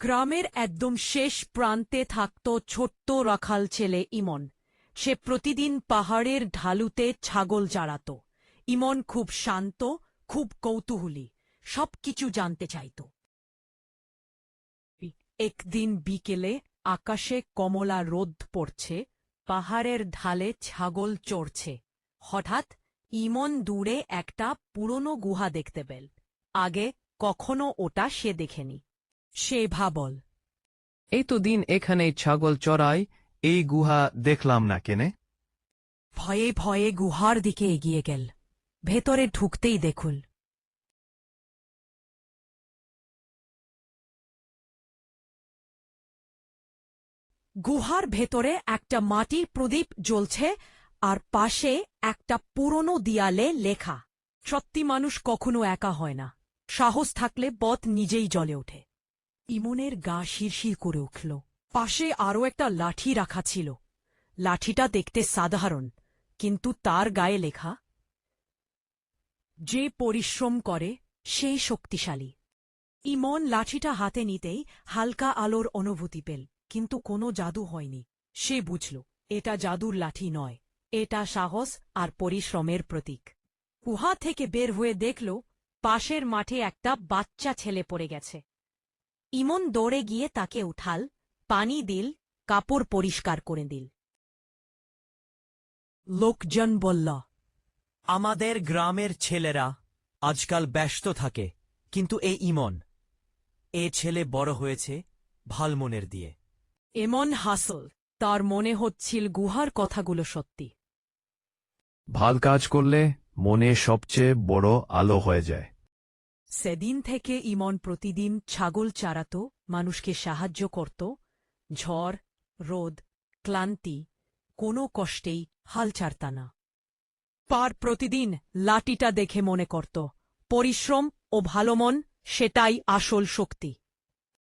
গ্রামের একদম শেষ প্রান্তে থাকত ছোট্ট রাখাল ছেলে ইমন। সে প্রতিদিন পাহাড়ের ঢালুতে ছাগল চাড়াত। ইমন খুব শান্ত, খুব কৌতূহলী, সবকিছু জানতে চাইত। একদিন বিকেলে আকাশে কমলা রোদ পড়ছে, পাহাড়ের ঢালে ছাগল চড়ছে। হঠাৎ ইমন দূরে একটা পুরনো গুহা দেখতে পেল। আগে কখনো ওটা সে দেখেনি। সে ভাবল এই তো দিন এখানে ছাগল চড়াই এই গুহা দেখলাম না কেনে? ভয়ে ভয়ে গুহার দিকে এগিয়ে গেল ভেতরে ঢুকতেই দেখুল। গুহার ভেতরে একটা মাটির প্রদীপ জ্বলছে আর পাশে একটা পুরনো দিয়ালে লেখা সত্যি মানুষ কখনো একা হয় না। সাহস থাকলে পথ নিজেই জ্বলে ওঠে। ইমনের গা শিরশির করে উঠল। পাশে আরও একটা লাঠি রাখা ছিল। লাঠিটা দেখতে সাধারণ, কিন্তু তার গায়ে লেখা, যে পরিশ্রম করে সেই শক্তিশালী। ইমন লাঠিটা হাতে নিতেই হালকা আলোর অনুভূতি পেল, কিন্তু কোনো জাদু হয়নি। সে বুঝল, এটা জাদুর লাঠি নয়, এটা সাহস আর পরিশ্রমের প্রতীক। গুহা থেকে বের হয়ে দেখল, পাশের মাঠে একটা বাচ্চা ছেলে পড়ে গেছে। ইমন দৌড়ে গিয়ে তাকে উঠাল পানি দিল কাপড় পরিষ্কার করে দিল। লোকজন বলল আমাদের গ্রামের ছেলেরা আজকাল ব্যস্ত থাকে কিন্তু এ ইমন এ ছেলে বড় হয়েছে ভালমনের দিয়ে। এমন হাসল তার মনে হচ্ছিল গুহার কথাগুলো সত্যি। ভালো কাজ করলে মনে সবচেয়ে বড় আলো হয়ে যায়। সেদিন থেকে ইমন প্রতিদিন ছাগল চারাত, মানুষকে সাহায্য করত, ঝড়, রোদ, ক্লান্তি, কোনো কষ্টেই হাল ছাড়ত না। পার প্রতিদিন লাঠিটা দেখে মনে করত, পরিশ্রম ও ভালো মন সেটাই আসল শক্তি।